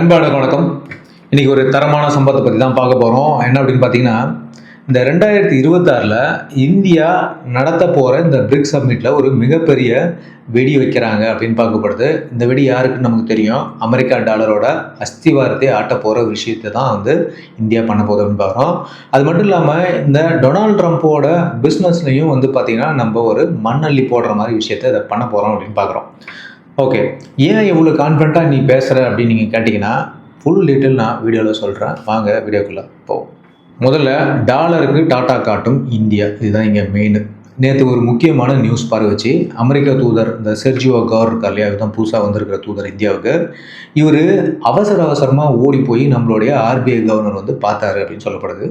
அன்பாடு வணக்கம். இன்றைக்கி ஒரு தரமான சம்பவத்தை பற்றி தான் பார்க்க போகிறோம் என்ன அப்படின்னு பார்த்தீங்கன்னா இந்த ரெண்டாயிரத்தி இருபத்தாறில் இந்தியா நடத்த போகிற இந்த பிரிக்ஸ் சம்மிட்டில் ஒரு மிகப்பெரிய வெடி வைக்கிறாங்க அப்படின்னு பார்க்கப்படுது. இந்த வெடி யாருக்குன்னு நமக்கு தெரியும்? அமெரிக்கா டாலரோட அஸ்திவாரத்தை ஆட்ட போகிற விஷயத்தை தான் வந்து இந்தியா பண்ண போகுது அப்படின்னு பார்க்குறோம். அது மட்டும் இல்லாமல் இந்த டொனால்ட் ட்ரம்ப்போட பிஸ்னஸ்லையும் வந்து பார்த்திங்கன்னா நம்ம ஒரு மண்ணள்ளி போடுற மாதிரி விஷயத்தை இதை பண்ண போகிறோம் அப்படின்னு பார்க்குறோம். ஓகே ஏன் இவ்வளோ கான்ஃபிடண்ட்டாக நீ பேசுகிற அப்படின்னு நீங்கள் கேட்டிங்கன்னா ஃபுல் டீட்டெயில் நான் வீடியோவில் சொல்கிறேன் வாங்க வீடியோக்குள்ளே போவோம். முதல்ல டாலருக்கு டாட்டா காட்டும் இந்தியா. இதுதான் இங்கே மெயின் நேற்று ஒரு முக்கியமான நியூஸ் பார்வச்சு அமெரிக்க தூதர் இந்த செர்ஜியோ கவர் இருக்கார் இல்லையா தான் புதுசாக வந்திருக்கிற தூதர் இந்தியாவுக்கு. இவர் அவசர அவசரமாக ஓடி போய் நம்மளுடைய ஆர்பிஐ கவர்னர் வந்து பார்த்தாரு அப்படின்னு சொல்லப்படுது.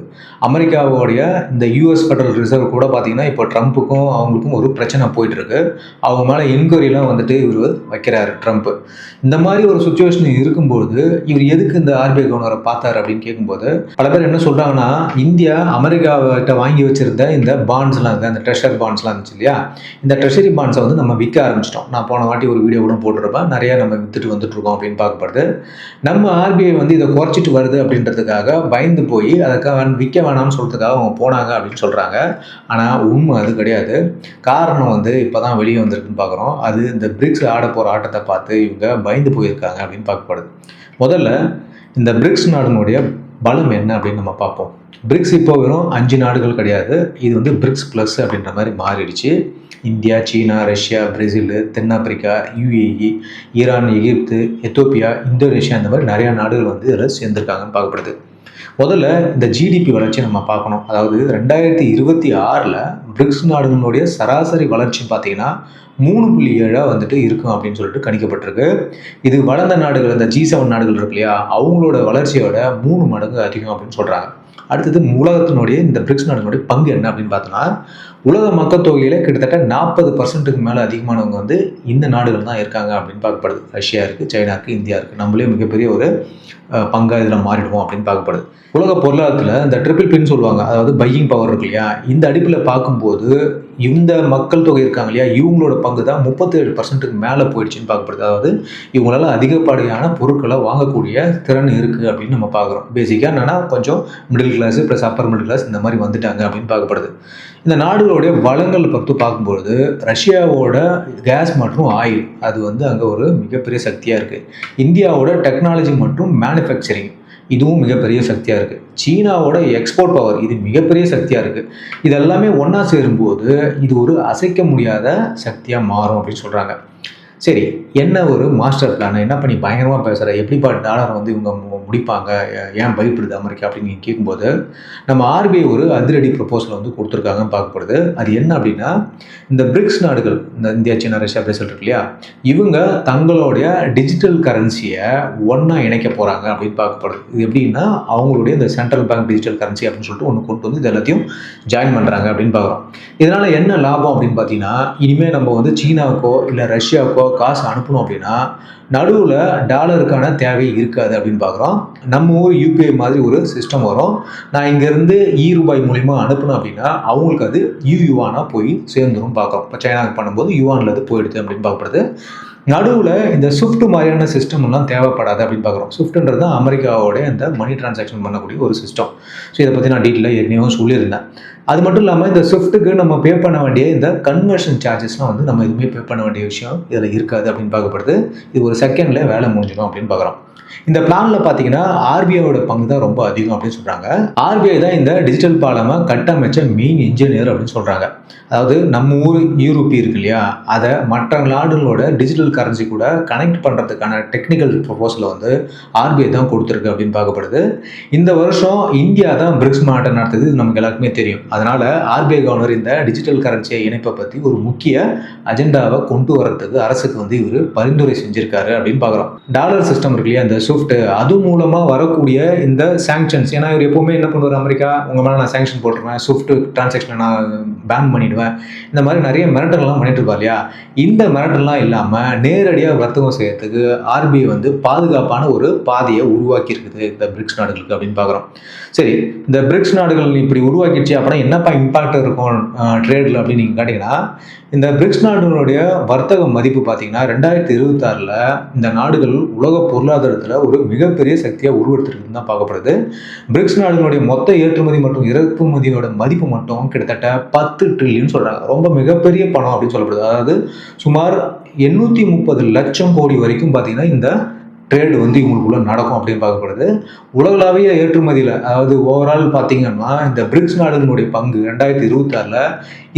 அமெரிக்காவோடைய இந்த யூஎஸ் ஃபெடரல் ரிசர்வ் கூட பார்த்தீங்கன்னா இப்போ ட்ரம்ப்புக்கும் அவங்களுக்கும் ஒரு பிரச்சனை போயிட்டுருக்கு. அவங்க மேலே என்கொயரிலாம் வந்துட்டு இவர் வைக்கிறாரு ட்ரம்ப். இந்த மாதிரி ஒரு சுச்சுவேஷன் இருக்கும்போது இவர் எதுக்கு இந்த ஆர்பிஐ கவர்னரை பார்த்தாரு அப்படின்னு கேட்கும்போது பல பேர் என்ன சொல்கிறாங்கன்னா இந்தியா அமெரிக்காவிட்ட வாங்கி வச்சிருந்த இந்த பாண்ட்ஸ்லாம் இருக்குது அந்த ட்ரெஷர் பாண்ட்ஸ்லாம் இருந்துச்சு இல்லையா? இந்த ட்ரெஷரி பாண்ட்ஸை வந்து நம்ம விற்க ஆரம்பிச்சிட்டோம். நான் போன வாட்டி ஒரு வீடியோ கூட போட்டிருப்பேன். நிறையா நம்ம வித்துட்டு வந்துட்டுருக்கோம் அப்படின்னு பார்க்கப்படுது. நம்ம ஆர்பிஐ வந்து இதை குறைச்சிட்டு வருது அப்படின்றதுக்காக பயந்து போய் அதுக்காக விற்க வேணாம்னு சொல்கிறதுக்காக அவங்க போனாங்க அப்படின்னு சொல்கிறாங்க ஆனால் உண்மை அது கிடையாது. காரணம் வந்து இப்போ தான் வெளியே வந்திருக்குன்னு பார்க்குறோம். அது இந்த பிரிக்ஸ் ஆட போகிற ஆட்டத்தை பார்த்து இவங்க பயந்து போயிருக்காங்க அப்படின்னு பார்க்கப்படுது. முதல்ல இந்த பிரிக்ஸ் நாடுனுடைய பலம் என்ன அப்படின்னு நம்ம பார்ப்போம். பிரிக்ஸ் இப்போ வெறும் அஞ்சு நாடுகள் கிடையாது. இது வந்து பிரிக்ஸ் ப்ளஸ் அப்படின்ற மாதிரி மாறிடுச்சு. இந்தியா சீனா ரஷ்யா பிரேசில் தென்னாப்பிரிக்கா UAE Iran Egypt Ethiopia Indonesia இந்த மாதிரி நிறையா நாடுகள் வந்து இதில் சேர்ந்துருக்காங்கன்னு பார்க்கப்படுது. முதல்ல இந்த ஜிடிபி வளர்ச்சி நம்ம பார்க்கணும். அதாவது ரெண்டாயிரத்தி இருபத்தி ஆறில் பிரிக்ஸ் நாடுகளுடைய சராசரி வளர்ச்சி பார்த்தீங்கன்னா மூணு புள்ளி ஏழாக வந்துட்டு இருக்கும் அப்படின்னு சொல்லிட்டு கணிக்கப்பட்டிருக்கு. இது வளர்ந்த நாடுகள் இந்த ஜி செவன் நாடுகள் இருக்கு இல்லையா? அவங்களோட வளர்ச்சியோட மூணு மடங்கு அதிகம் அப்படின்னு சொல்கிறாங்க அடுத்தது உலகத்தினுடைய இந்த பிரிக்ஸ் நாடுகளுடைய பங்கு என்ன அப்படின்னு பார்த்தோன்னா உலக மக்கள் தொகையில் கிட்டத்தட்ட நாற்பது பர்சன்ட்டுக்கு மேலே அதிகமானவங்க வந்து இந்த நாடுகள் தான் இருக்காங்க அப்படின்னு பார்க்கப்படுது. ரஷ்யா இருக்குது சைனா இருக்குது இந்தியா இருக்குது நம்மளே மிகப்பெரிய ஒரு பங்காக இதில் மாறிடுவோம் அப்படின்னு பார்க்கப்படுது. உலக பொருளாதாரத்தில் இந்த ட்ரிபிள் பின்னு சொல்லுவாங்க. அதாவது பையிங் பவர் இருக்கு இல்லையா? இந்த அடிப்பில் பார்க்கும்போது இந்த மக்கள் தொகை இருக்காங்க இல்லையா இவங்களோட பங்கு தான் முப்பத்தேழு பர்சன்ட்டுக்கு மேலே போயிடுச்சுன்னு பார்க்கப்படுது. அதாவது இவங்களால அதிகப்படியான பொருட்களை வாங்கக்கூடிய திறன் இருக்குது அப்படின்னு நம்ம பார்க்குறோம். பேசிக்காக என்னென்னா கொஞ்சம் middle class plus upper middle class இந்த மாதிரி வந்துட்டாங்க அப்படின்னு பார்க்கப்படுது. இந்த நாடுகளுடைய வளங்கள் பற்றி பார்க்கும்பொழுது ரஷ்யாவோட கேஸ் மற்றும் ஆயில் அது வந்து அங்கே ஒரு மிகப்பெரிய சக்தியாக இருக்குது இந்தியாவோட டெக்னாலஜி மற்றும் மேனுஃபேக்சரிங் இதுவும் மிகப்பெரிய சக்தியாக இருக்குது சீனாவோட எக்ஸ்போர்ட் பவர் இது மிகப்பெரிய சக்தியாக இருக்குது இது எல்லாமே ஒன்றா சேரும்போது இது ஒரு அசைக்க முடியாத சக்தியாக மாறும் அப்படின்னு சொல்கிறாங்க சரி என்ன ஒரு மாஸ்டர் பிளான் என்ன பண்ணி பயங்கரமாக பேசுகிற எப்படிப்பா டாலரை வந்து இவங்க மு- முடிப்பாங்க? ஏன் பயப்படுது அமெரிக்கா அப்படின்னு கேட்கும்போது நம்ம ஆர்பிஐ ஒரு அதிரடி ப்ரப்போசல் வந்து கொடுத்துருக்காங்கன்னு பார்க்கப்படுது. அது என்ன அப்படின்னா இந்த பிரிக்ஸ் நாடுகள் இந்த இந்தியா சீனா ரஷ்யா பிரேசல் இருக்கு இல்லையா? இவங்க தங்களுடைய டிஜிட்டல் கரன்சியை ஒன்றா இணைக்க போகிறாங்க அப்படின்னு பார்க்கப்படுது. இது எப்படின்னா அவங்களுடைய இந்த சென்ட்ரல் பேங்க் டிஜிட்டல் கரன்சி அப்படின்னு சொல்லிட்டு ஒன்று கொண்டு வந்து இது எல்லாத்தையும் ஜாயின் பண்ணுறாங்க அப்படின்னு பார்க்குறோம். இதனால் என்ன லாபம் அப்படின்னு பார்த்தீங்கன்னா இனிமேல் நம்ம வந்து சீனாவுக்கோ இல்லை ரஷ்யாவுக்கோ காசு அனுப்பணும் அப்படின்னா நடுவில் டாலருக்கான தேவை இருக்காது அப்படின்னு பார்க்குறோம். நம்ம ஊர் யூபிஐ மாதிரி ஒரு சிஸ்டம் வரும். நான் இங்கேருந்து இ ரூபாய் மூலிமா அனுப்பணும் அப்படின்னா அவங்களுக்கு அது யூ யுவானாக போய் சேர்ந்துரும் பார்க்குறோம். இப்போ சைனாவுக்கு பண்ணும்போது யுவானில் அது போயிடுது அப்படின்னு பார்க்கப்படுது. நடுவில் இந்த ஸ்விஃப்ட் மாதிரியான சிஸ்டம் எல்லாம் தேவைப்படாது அப்படின்னு பார்க்குறோம். ஸ்விஃப்ட்ன்றது தான் அமெரிக்காவோட இந்த மணி டிரான்சாக்ஷன் பண்ணக்கூடிய ஒரு சிஸ்டம் ஸோ இதை பற்றி நான் டீட்டெயிலாக ஏற்கனவே சொல்லியிருந்தேன். அது மட்டும் இல்லாமல் இந்த ஸ்விஃப்ட்டுக்கு நம்ம பே பண்ண வேண்டிய இந்த கன்வர்ஷன் சார்ஜஸ்லாம் வந்து நம்ம எதுவுமே பே பண்ண வேண்டிய விஷயம் இதில் இருக்காது அப்படின்னு பார்க்கப்படுது. இது ஒரு செகண்டில் வேலை முடிஞ்சிடும் அப்படின்னு பார்க்குறோம். இந்த பிளானில் பார்த்தீங்கன்னா ஆர்பிஐயோட பங்கு தான் ரொம்ப அதிகம் அப்படின்னு சொல்கிறாங்க ஆர்பிஐ தான் இந்த டிஜிட்டல் பாலமை கட்டமைச்ச மெயின் இன்ஜினியர் அப்படின்னு சொல்கிறாங்க அதாவது நம்ம ஊர் யூரோப்பி இருக்கு இல்லையா? அதை மற்ற நாடுகளோட டிஜிட்டல் கரன்சி கூட கனெக்ட் பண்ணுறதுக்கான டெக்னிக்கல் ப்ரொபோசலை வந்து ஆர்பிஐ தான் கொடுத்துருக்கு அப்படின்னு பார்க்கப்படுது. இந்த வருஷம் இந்தியா தான் பிரிக்ஸ் மாநாட்டம் நடத்துது இது நமக்கு எல்லாருக்குமே தெரியும். அதனால் ஆர்பிஐ கவர்னர் இந்த டிஜிட்டல் கரன்சியை இணைப்பை பற்றி ஒரு முக்கிய அஜெண்டாவை கொண்டு வரதுக்கு அரசுக்கு வந்து இவர் பரிந்துரை செஞ்சிருக்காரு அப்படின்னு பார்க்குறோம். டாலர் சிஸ்டம் இருக்கு இல்லையா இந்த ஸ்விஃப்ட் அது மூலமாக வரக்கூடிய இந்த சாங்ஷன்ஸ் ஏன்னா இவர் எப்போவுமே என்ன பண்ணுவார் அமெரிக்கா உங்கள் மேலே நான் சாங்ஷன் போட்டுருவேன் ஸ்விஃப்ட் டிரான்சாக்ஷனை நான் பேன் பண்ணிடுவேன். இந்த மாதிரி நிறைய மிரட்டல்லாம் பண்ணிட்டு இருப்பா இல்லையா? இந்த மிரட்டல்லாம் இல்லாமல் நேரடியாக வர்த்தகம் செய்யறதுக்கு ஆர்பிஐ வந்து பாதுகாப்பான ஒரு பாதையை உருவாக்கி இருக்குது இந்த பிரிக்ஸ் நாடுகளுக்கு அப்படின்னு பார்க்குறோம். சரி இந்த பிரிக்ஸ் நாடுகள் இப்படி உருவாக்கிடுச்சு அப்படின்னா என்னப்பா இம்பாக்ட் இருக்கும் ட்ரேடில் அப்படின்னு நீங்கள் கேட்டிங்கன்னா இந்த பிரிக்ஸ் நாடுகளுடைய வர்த்தக மதிப்பு பார்த்தீங்கன்னா ரெண்டாயிரத்தி இருபத்தாறில் இந்த நாடுகள் உலக பொருளாதார வர்த்தகத்தில் ஒரு மிகப்பெரிய சக்தியாக உருவெடுத்துருக்கு தான் பார்க்கப்படுது. பிரிக்ஸ் நாடுகளுடைய மொத்த ஏற்றுமதி மற்றும் இறக்குமதியோட மதிப்பு மட்டும் கிட்டத்தட்ட பத்து ட்ரில்லியன் சொல்கிறாங்க ரொம்ப மிகப்பெரிய பணம் அப்படின்னு சொல்லப்படுது. அதாவது சுமார் எண்ணூற்றி முப்பது லட்சம் கோடி வரைக்கும் பார்த்தீங்கன்னா இந்த ட்ரேடு வந்து இவங்களுக்குள்ள நடக்கும் அப்படின்னு பார்க்கப்படுது. உலகளாவிய ஏற்றுமதியில் அதாவது ஓவரால் பார்த்தீங்கன்னா இந்த பிரிக்ஸ் நாடுகளுடைய பங்கு ரெண்டாயிரத்தி இருபத்தாறில்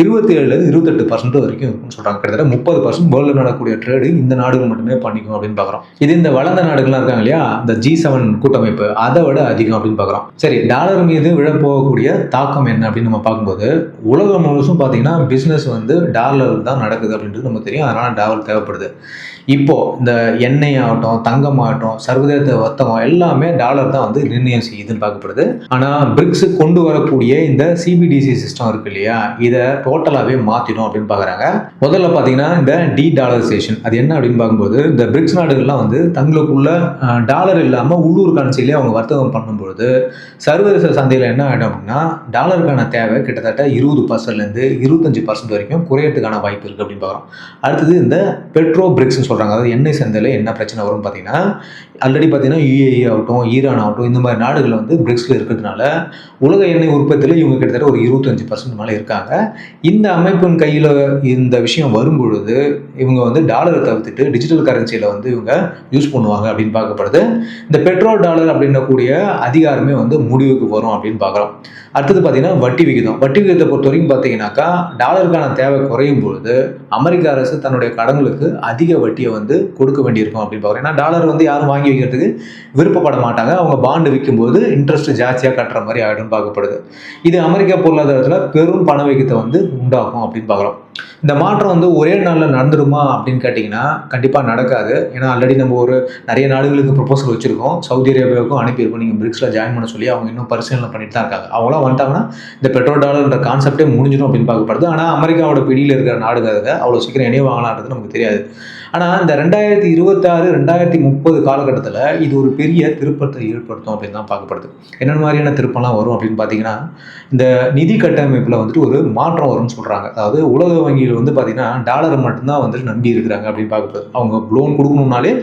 இருபத்தி ஏழு இருபத்தெட்டு பர்சன்ட் வரைக்கும் இருக்கும்னு சொல்கிறாங்க கிட்டத்தட்ட முப்பது பர்சன்ட் வேர்ல்டில் நடக்கக்கூடிய ட்ரேடு இந்த நாடுகள் மட்டுமே பண்ணிக்கும் அப்படின்னு பார்க்குறோம். இது இந்த வளர்ந்த நாடுகள்லாம் இருக்காங்க இல்லையா? இந்த ஜி செவன் கூட்டமைப்பு அதை விட அதிகம் அப்படின்னு பார்க்குறோம். சரி டாலர் மீது விழப்போகக்கூடிய தாக்கம் என்ன அப்படின்னு நம்ம பார்க்கும்போது உலகம் முழுசும் பார்த்தீங்கன்னா பிஸ்னஸ் வந்து டாலர் தான் நடக்குது அப்படின்றது நமக்கு தெரியும். அதனால் டாலர் தேவைப்படுது. இப்போ இந்த எண்ணெய் ஆகட்டும் தங்கம் ஆகட்டும் சர்வதேச வர்த்தகம் எல்லாமே டாலர் தான் வந்து நிர்ணயம் செய்யுதுன்னு பார்க்கப்படுது. ஆனால் பிரிக்ஸ் கொண்டு வரக்கூடிய இந்த சிபிடிசி சிஸ்டம் இருக்கு இல்லையா இதை டோட்டலாகவே மாற்றிடும் அப்படின்னு பார்க்குறாங்க. முதல்ல பார்த்தீங்கன்னா இந்த டி டாலரைசேஷன் அது என்ன அப்படின்னு பார்க்கும்போது இந்த பிரிக்ஸ் நாடுகள்லாம் வந்து தங்களுக்குள்ள டாலர் இல்லாமல் உள்ளூர் கரன்சிலே அவங்க வர்த்தகம் பண்ணும்பொழுது சர்வதேச சந்தையில் என்ன ஆகிடும் அப்படின்னா டாலருக்கான தேவை கிட்டத்தட்ட இருபது பர்சன்ட்லேருந்து இருபத்தஞ்சு பர்சன்ட் வரைக்கும் குறையறதுக்கான வாய்ப்பு இருக்குது அப்படின்னு பார்க்குறோம். அடுத்தது இந்த பெட்ரோ பிரிக்ஸ்னு சொல்கிறாங்க அதாவது எண்ணெய் சந்தையில் என்ன பிரச்சனை வரும்னு பார்த்தீங்கன்னா yeah ஆல்ரெடி பார்த்தீங்கன்னா யுஏஇ ஆகட்டும் ஈரான் ஆகட்டும் இந்த மாதிரி நாடுகள் வந்து பிரிக்ஸில் இருக்கிறதுனால உலக எண்ணெய் உற்பத்தியில் இவங்க கிட்டத்தட்ட ஒரு இருபத்தஞ்சு பர்சன்ட் மேலே இருக்காங்க. இந்த அமைப்பின் கையில் இந்த விஷயம் வரும்பொழுது இவங்க வந்து டாலரை தவிர்த்துட்டு டிஜிட்டல் கரன்சியில் வந்து இவங்க யூஸ் பண்ணுவாங்க அப்படின்னு பார்க்கப்படுது. இந்த பெட்ரோல் டாலர் அப்படின்னக்கூடிய அதிகாரமே வந்து முடிவுக்கு வரும் அப்படின்னு பார்க்குறோம். அடுத்தது பார்த்தீங்கன்னா வட்டி விகிதம். வட்டி விகிதத்தை பொறுத்த வரைக்கும் பார்த்தீங்கன்னாக்கா டாலருக்கான தேவை குறையும் பொழுது அமெரிக்க அரசு தன்னுடைய கடன்களுக்கு அதிக வட்டியை வந்து கொடுக்க வேண்டியிருக்கும் அப்படின்னு பார்க்குறோம். ஏன்னா டாலர் வந்து யாரும் வாங்கி வைக்கிறதுக்கு விருப்பப்பட மாட்டாங்க. அவங்க பாண்டு விற்கும்போது இன்ட்ரெஸ்ட் ஜாஸ்தியாக கட்டுற மாதிரி ஆகிடும் பார்க்கப்படுது. இது அமெரிக்கா பொருளாதாரத்தில் பெரும் பணவீக்கத்தை வந்து உண்டாகும் அப்படின்னு பார்க்குறோம். இந்த மாற்றம் வந்து ஒரே நாளில் நடந்துருமா அப்படின்னு கேட்டிங்கன்னா கண்டிப்பாக நடக்காது. ஏன்னா ஆல்ரெடி நம்ம ஒரு நிறைய நாடுகளுக்கு ப்ரொபோசல் வச்சுருக்கோம். சவுதி அரேபியாவுக்கும் அனுப்பியிருக்கோம். நீங்கள் பிரிக்ஸில் ஜாயின் பண்ண சொல்லி அவங்க இன்னும் பரிசீலனை பண்ணிட்டு தான் இருக்காங்க. அவங்களாம் வந்துட்டாங்கன்னா இந்த பெட்ரோல் டாலர்ன்ற கான்செப்டே முடிஞ்சிடும் அப்படின்னு பார்க்கப்படுது. ஆனால் அமெரிக்காவோட பிடியில் இருக்கிற நாடுகள் அவ்வளோ சீக்கிரம் இணைய வாங்கலான்றது நமக்கு தெரியாது. ஆனால் இந்த ரெண்டாயிரத்தி இருபத்தாறு ரெண்டாயிரத்தி முப்பது காலகட்டத்தில் இது ஒரு பெரிய திருப்பத்தை ஏற்படுத்தும் அப்படின்னு தான் பார்க்கப்படுது. என்னென்ன மாதிரியான திருப்பம்லாம் வரும் அப்படின்னு பார்த்தீங்கன்னா இந்த நிதி கட்டமைப்பில் வந்துட்டு ஒரு மாற்றம் வரும்னு சொல்கிறாங்க அதாவது உலக வங்கியில் வந்து பார்த்தீங்கன்னா டாலரை மட்டும்தான் வந்துட்டு நம்பி இருக்கிறாங்க அப்படின்னு பார்க்கப்படுது அவங்க லோன் கொடுக்கணும்னாலே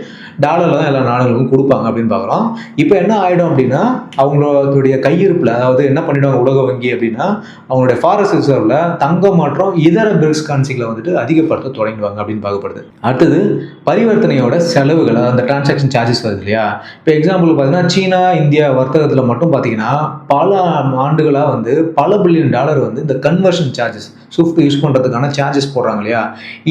டாலரில் தான் எல்லா நாடுகளுக்கும் கொடுப்பாங்க அப்படின்னு பார்க்குறோம். இப்போ என்ன ஆகிடும் அப்படின்னா அவங்களுடைய கையிருப்பில் அதாவது என்ன பண்ணிவிடுவாங்க உலக வங்கி அப்படின்னா அவங்களுடைய ஃபாரஸ்ட் ரிசர்வில் தங்கம் மற்றும் இதர பிரிக்ஸ் கரன்சிகளை வந்துட்டு அதிகப்படுத்த தொடங்கிடுவாங்க அப்படின்னு பார்க்கப்படுது. அடுத்தது பரிவர்த்தனையோட செலவுகள் அந்த டிரான்சாக்ஷன் சார்ஜஸ் வருது இல்லையா? இப்போ எக்ஸாம்பிள் பார்த்தீங்கன்னா சீனா இந்தியா வர்த்தகத்தில் மட்டும் பார்த்தீங்கன்னா பல ஆண்டுகளாக வந்து பல பில்லியன் டாலர் வந்து இந்த கன்வர்ஷன் சார்ஜஸ் ஸ்விஃப்ட் யூஸ் பண்ணுறதுக்கான சார்ஜஸ் போடுறாங்க இல்லையா?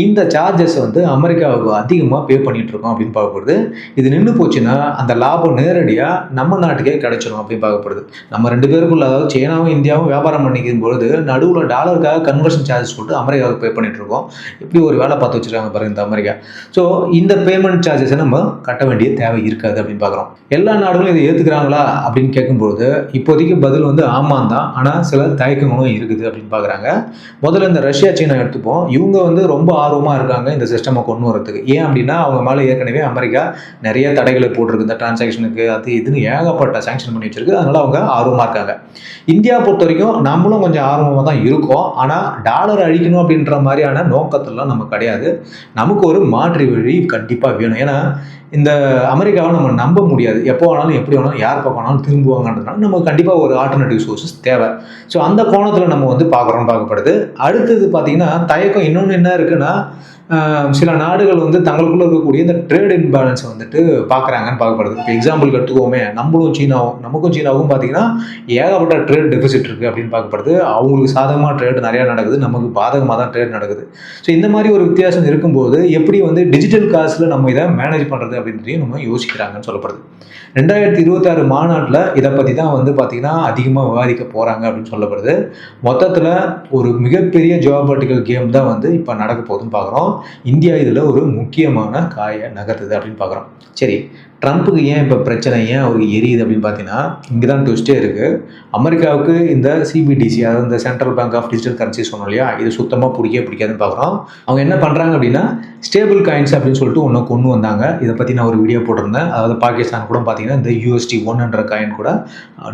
இந்த சார்ஜஸ் வந்து அமெரிக்காவுக்கு அதிகமாக பே பண்ணிகிட்ருக்கோம் அப்படின்னு பார்க்கப்படுது. இது நின்று போச்சுன்னா அந்த லாபம் நேரடியாக நம்ம நாட்டுக்கே கிடைச்சிடும் அப்படின்னு பார்க்கப்படுது. நம்ம ரெண்டு பேருக்குள்ள அதாவது சீனாவும் இந்தியாவும் வியாபாரம் பண்ணிக்கும் பொழுது நடுவில் டாலருக்காக கன்வர்ஷன் சார்ஜஸ் போட்டு அமெரிக்காவுக்கு பே பண்ணிகிட்ருக்கோம் இருக்கோம். இப்படி ஒரு வேலை பார்த்து வச்சிருக்காங்க பாருங்க இந்த அமெரிக்கா. ஸோ இந்த பேமெண்ட் சார்ஜஸை நம்ம கட்ட வேண்டிய தேவை இருக்காது அப்படின்னு பார்க்குறோம். எல்லா நாடுகளும் இதை ஏற்றுக்கிறாங்களா அப்படின்னு கேட்கும்பொழுது இப்போதைக்கு பதில் வந்து ஆமாம் தான். ஆனால் சில தயக்கங்களும் இருக்குது அப்படின்னு பார்க்குறாங்க. முதல்ல இந்த ரஷ்யா சீனா எடுத்துப்போம். இவங்க வந்து ரொம்ப ஆர்வமாக இருக்காங்க இந்த சிஸ்டமை கொண்டு வரதுக்கு ஏன் அப்படின்னா அவங்க மேலே ஏற்கனவே அமெரிக்கா நிறைய தடைகளை போட்டிருக்கு. இந்த டிரான்சாக்ஷனுக்கு அது இதுன்னு ஏகப்பட்ட சாங்ஷன் பண்ணி வச்சிருக்கு. அதனால அவங்க ஆர்வமாக இருக்காங்க. இந்தியா பொறுத்த வரைக்கும் நம்மளும் கொஞ்சம் ஆர்வமாக தான் இருக்கோம். ஆனால் டாலர் அழிக்கணும் அப்படின்ற மாதிரியான நோக்கத்தெல்லாம் நம்ம கிடையாது. நமக்கு ஒரு மாற்று வழி கண்டிப்பாக வேணும். ஏன்னா இந்த அமெரிக்காவை நம்ம நம்ப முடியாது. எப்போ வேணாலும் எப்படி வேணாலும் யார் பக்கம் வேணாலும் திரும்புவாங்கன்றதுனால நமக்கு கண்டிப்பாக ஒரு ஆல்டர்னேட்டிவ் சோர்ஸஸ் தேவை. ஸோ அந்த கோணத்தில் நம்ம வந்து பார்க்குறோம் பார்க்கப்படுது. அடுத்தது பார்த்திங்கன்னா தயக்கம் இன்னொன்று என்ன இருக்குன்னா சில நாடுகள் வந்து தங்களுக்குள்ள இருக்கக்கூடிய இந்த ட்ரேட் இன்பேலன்ஸை வந்துட்டு பார்க்குறாங்கன்னு பார்க்கப்படுது. இப்போ எக்ஸாம்பிளுக்கு எடுத்துக்கோமே நம்மளும் சீனாவும் நமக்கும் சீனாவும் பார்த்தீங்கன்னா ஏகப்பட்ட ட்ரேட் டெபிசிட் இருக்குது அப்படின்னு பார்க்கப்படுது. அவங்களுக்கு சாதகமாக ட்ரேட் நிறையா நடக்குது. நமக்கு பாதகமாக தான் ட்ரேட் நடக்குது. ஸோ இந்த மாதிரி ஒரு வித்தியாசம் இருக்கும்போது எப்படி வந்து டிஜிட்டல் காசில் நம்ம இதை மேனேஜ் பண்ணுறது அப்படின்றதையும் நம்ம யோசிக்கிறாங்கன்னு சொல்லப்படுது. ரெண்டாயிரத்தி இருபத்தாறு மாநாட்டில் இதை பற்றி தான் வந்து பார்த்திங்கன்னா அதிகமாக விவாதிக்க போகிறாங்க அப்படின்னு சொல்லப்படுது. மொத்தத்தில் ஒரு மிகப்பெரிய ஜியோபாலிட்டிக்கல் கேம் தான் வந்து இப்போ நடக்க போகுதுன்னு பார்க்குறோம். இந்தியா இதில் ஒரு முக்கியமான காயை நகர்த்துது அப்படின்னு பார்க்குறோம். சரி ட்ரம்ப்புக்கு ஏன் இப்போ பிரச்சனை ஏன் அவருக்கு எரியுது அப்படின்னு பார்த்தீங்கன்னா இங்கே தான் ட்விஸ்ட்டே இருக்குது அமெரிக்காவுக்கு இந்த சிபிடிசி அதாவது இந்த central bank of digital currency சொன்னோம் இல்லையா இது சுத்தமாக பிடிக்கவே பிடிக்காதுன்னு பார்க்குறோம். அவங்க என்ன பண்ணுறாங்க அப்படின்னா ஸ்டேபிள் காயின்ஸ் அப்படின்னு சொல்லிட்டு ஒன்று கொண்டு வந்தாங்க. இதை பற்றி நான் ஒரு வீடியோ போட்டிருந்தேன். அதாவது பாகிஸ்தான் கூட பார்த்தீங்கன்னா இந்த யூஎஸ்டி ஒன் ஹண்ட்ரட் காயின் கூட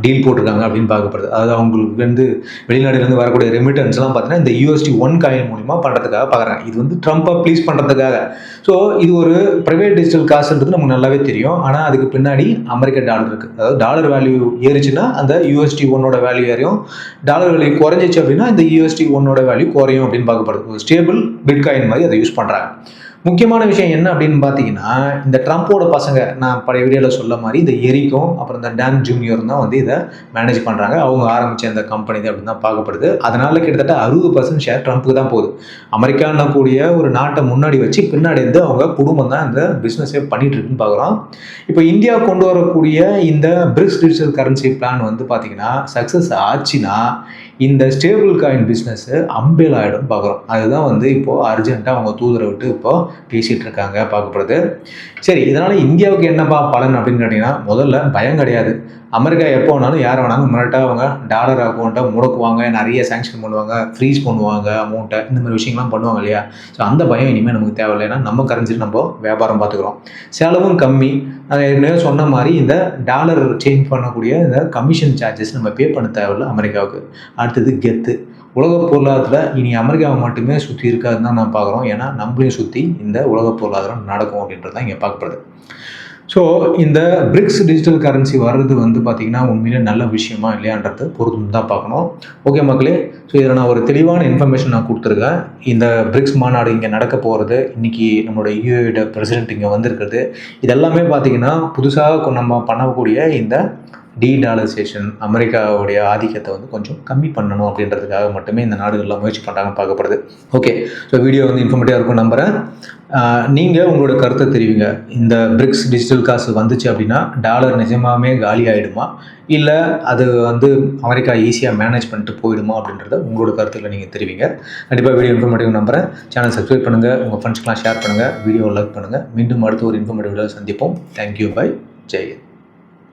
டீல் போட்டிருக்காங்க அப்படின்னு பார்க்கப்படுது. அதாவது அவங்களுக்கு வந்து வெளிநாடுலேருந்து வரக்கூடிய ரெமிட்டன்ஸ்லாம் பார்த்தீங்கன்னா இந்த யூஎஸ்டி ஒன் காயின் மூலிமா பண்ணுறதுக்காக பார்க்குறாங்க. இது வந்து ட்ரம்ப் ப்ளீஸ் பண்ணுறதுக்காக ஸோ இது ஒரு ப்ரைவேட் டிஜிட்டல் காசுன்றது நமக்கு நல்லாவே தெரியும். ஆனால் அதுக்கு பின்னாடி அமெரிக்க டாலர் இருக்குது அதாவது டாலர் வேல்யூ ஏறிச்சுன்னா அந்த யூஎஸ்டி ஒன்னோட வேல்யூ ஏறியும் டாலர் வேல்யூ குறைஞ்சிச்சு அப்படின்னா இந்த யூஎஸ்டி ஒன்னோட வேல்யூ குறையும் அப்படின்னு பார்க்கப்படுது. ஸ்டேபிள் பிட்காயின் மாதிரி அதை யூஸ் பண்ணுறாங்க முக்கியமான விஷயம் என்ன அப்படின்னு பார்த்தீங்கன்னா இந்த ட்ரம்ப்போட பசங்க நான் பழைய வீடியோவில் சொல்ல மாதிரி இந்த எரிக்கும் அப்புறம் இந்த டான் ஜூனியர் தான் வந்து இதை மேனேஜ் பண்ணுறாங்க அவங்க ஆரம்பித்த இந்த கம்பெனி தான் அப்படின்னு தான் பார்க்கப்படுது. அதனால கிட்டத்தட்ட அறுபது பர்சன்ட் ஷேர் ட்ரம்ப்புக்கு தான் போகுது. அமெரிக்கான கூடிய ஒரு நாட்டை முன்னாடி வச்சு பின்னாடி இருந்து அவங்க குடும்பம் தான் இந்த பிஸ்னஸே பண்ணிட்டு இருக்குன்னு பார்க்குறோம். இப்போ இந்தியா கொண்டு வரக்கூடிய இந்த பிரிக்ஸ் டிஜிட்டல் கரன்சி பிளான் வந்து பார்த்தீங்கன்னா சக்ஸஸ் ஆச்சுன்னா இந்த ஸ்டேபிள் காயின் பிஸ்னஸ்ஸு அம்பேல் ஆகிடும் பார்க்குறோம். அதுதான் வந்து இப்போது அர்ஜென்ட்டாக அவங்க தூதரை விட்டு இப்போ பேசிகிட்டு இருக்காங்க பார்க்கப்படுது சரி இதனால் இந்தியாவுக்கு என்னப்பா பலன் அப்படின்னு கேட்டிங்கன்னா முதல்ல பயம் கிடையாது. அமெரிக்கா எப்போ வேணாலும் யார் வேணாலும் மிரட்டாக அவங்க டாலர் அக்கௌண்ட்டை முடக்குவாங்க நிறைய சேங்ஷன் பண்ணுவாங்க ஃப்ரீஸ் பண்ணுவாங்க அமௌண்ட்டை இந்த மாதிரி விஷயங்கள்லாம் பண்ணுவாங்க இல்லையா? ஸோ அந்த பயம் இனிமேல் நமக்கு தேவையில்லை ஏன்னா நம்ம கரன்சியில் நம்ம வியாபாரம் பார்த்துக்குறோம். செலவும் கம்மி. நான் ஏற்கனவே சொன்ன மாதிரி இந்த டாலர் சேஞ்ச் பண்ணக்கூடிய இந்த கமிஷன் சார்ஜஸ் நம்ம பே பண்ண தேவையில்ல அமெரிக்காவுக்கு. அடுத்தது கெத்து. உலக பொருளாதாரத்தில் இனி அமெரிக்காவை மட்டுமே சுற்றி இருக்காதுன்னு தான் நான் பார்க்குறோம். ஏன்னா நம்மளையும் சுற்றி இந்த உலக பொருளாதாரம் நடக்கும் அப்படின்றது தான் இங்கே பார்க்கப்படுது. ஸோ இந்த பிரிக்ஸ் டிஜிட்டல் கரன்சி வர்றது வந்து பார்த்திங்கன்னா உண்மையிலே நல்ல விஷயமா இல்லையான்றது பொறுத்து தான் பார்க்கணும். ஓகே மக்களே ஸோ இதில் நான் ஒரு தெளிவான இன்ஃபர்மேஷன் நான் கொடுத்துருக்கேன். இந்த பிரிக்ஸ் மாநாடு இங்கே நடக்க போகிறது இன்றைக்கி நம்மளோட யூஏட பிரசிடென்ட் இங்கே வந்திருக்கிறது. இதெல்லாமே பார்த்திங்கன்னா புதுசாக நம்ம பண்ணக்கூடிய இந்த டீ டாலர்சேஷன் அமெரிக்காவுடைய ஆதிக்கத்தை வந்து கொஞ்சம் கம்மி பண்ணணும் அப்படின்றதுக்காக மட்டுமே இந்த நாடுகளில் முயற்சி பண்ணுறாங்க பார்க்கப்படுது. ஓகே ஸோ வீடியோ வந்து இன்ஃபர்மேட்டிவாக இருக்கும் நம்புகிறேன் நீங்கள் உங்களோட கருத்தை தெரிவிங்க. இந்த பிரிக்ஸ் டிஜிட்டல் காசு வந்துச்சு அப்படின்னா டாலர் நிஜமாகவே காலி ஆகிடுமா இல்லை அது வந்து அமெரிக்கா ஈஸியாக மேனேஜ் பண்ணிட்டு போயிடுமா அப்படின்றத உங்களோட கருத்துக்களை நீங்கள் தெரிவிங்க. கண்டிப்பாக வீடியோ இன்ஃபர்மேட்டிவ் நம்புகிறேன் சேனல் சப்ஸ்கிரைப் பண்ணுங்கள் உங்கள் ஃப்ரெண்ட்ஸ்க்கெலாம் ஷேர் பண்ணுங்கள் வீடியோ லைக் பண்ணுங்கள் மீண்டும் அடுத்த ஒரு இன்ஃபர்மேட்டிவ் சந்திப்போம். Thank you bye Jai